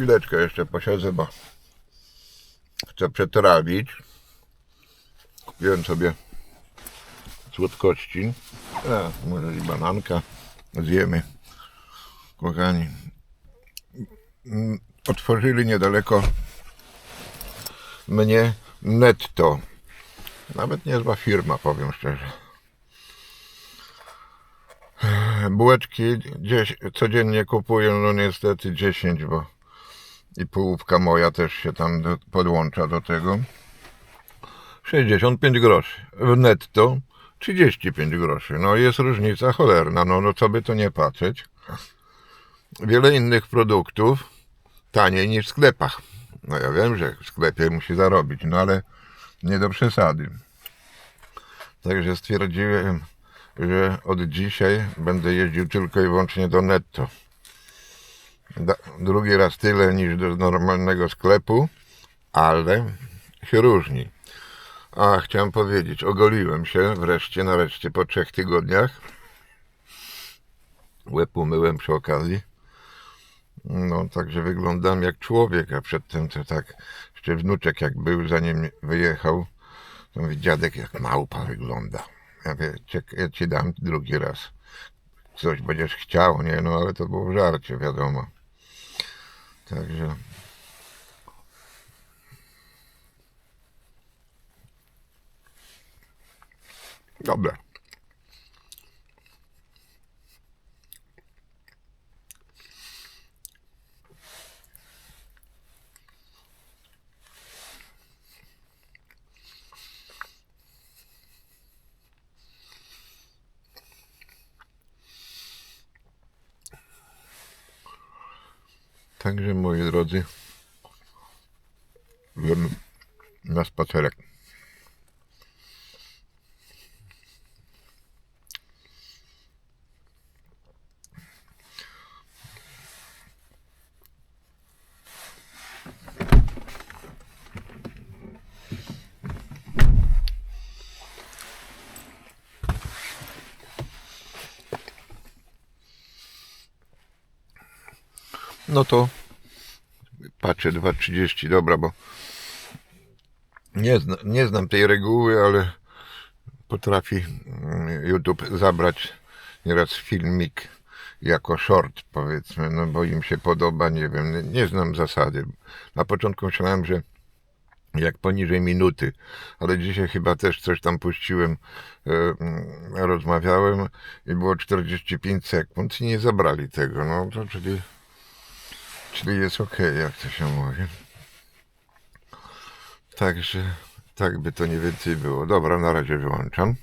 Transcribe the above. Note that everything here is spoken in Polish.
chwileczkę jeszcze posiedzę, bo chcę przetrawić. Kupiłem sobie słodkości. A, może i bananka zjemy. Kochani. Mm, Otworzyli niedaleko mnie netto. Nawet niezła firma, powiem szczerze. Bułeczki gdzieś codziennie kupuję, no niestety 10, bo i połówka moja też się tam do, podłącza do tego. 65 groszy. W netto 35 groszy. No jest różnica cholerna, no, no co by to nie patrzeć. Wiele innych produktów taniej niż w sklepach. No ja wiem, że w sklepie musi zarobić, no ale nie do przesady. Także stwierdziłem, że od dzisiaj będę jeździł tylko i wyłącznie do netto. Drugi raz tyle niż do normalnego sklepu, ale się różni. A chciałem powiedzieć, ogoliłem się wreszcie, nareszcie po trzech tygodniach. Łeb umyłem przy okazji. No, także wyglądam jak człowiek, a przedtem to tak, jeszcze wnuczek jak był, zanim wyjechał, to mówi, dziadek jak małpa wygląda. Ja mówię, "Ciek- ja ci dam drugi raz. Coś będziesz chciał, nie? No, ale to było w żarcie, wiadomo. Także... Dobra. Także moi drodzy, na spacerek. No to patrzę 2.30, dobra, bo nie, zna, nie znam tej reguły, ale potrafi mm, YouTube zabrać nieraz filmik jako short, powiedzmy, no bo im się podoba, nie wiem, nie, nie znam zasady. Na początku myślałem, że jak poniżej minuty, ale dzisiaj chyba też coś tam puściłem, e, mm, rozmawiałem i było 45 sekund i nie zabrali tego, no to czyli Czyli jest ok, jak to się mówi. Także tak by to nie więcej było. Dobra, na razie wyłączam.